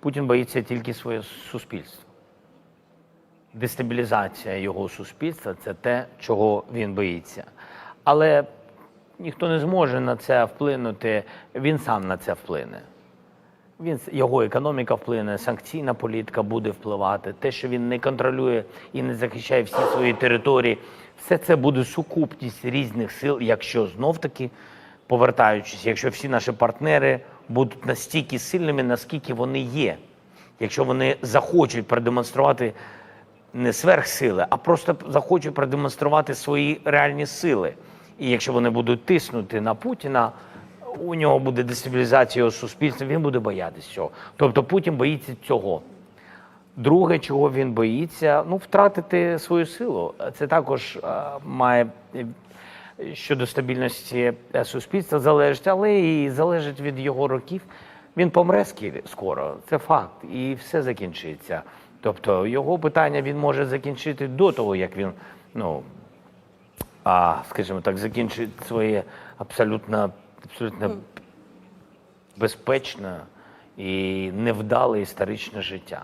Путін боїться тільки своє суспільство. Дестабілізація його суспільства це те, чого він боїться. Але ніхто не зможе на це вплинути, він сам на це вплине. Він його економіка вплине, санкційна політика буде впливати. Те, що він не контролює і не захищає всі свої території, все це буде сукупність різних сил, якщо знов таки повертаючись, якщо всі наші партнери будуть настільки сильними, наскільки вони є. Якщо вони захочуть продемонструвати не сверхсили, а просто захочуть продемонструвати свої реальні сили. І якщо вони будуть тиснути на Путіна, у нього буде дестабілізація суспільства, він буде боятися цього. Тобто Путін боїться цього. Друге, чого він боїться, ну, втратити свою силу. Це також е, має щодо стабільності е, суспільства залежить, але і залежить від його років. Він помре скоро, це факт, і все закінчиться. Тобто його питання він може закінчити до того, як він, ну, а, скажімо так, закінчить своє абсолютно, абсолютно безпечне і невдале історичне життя.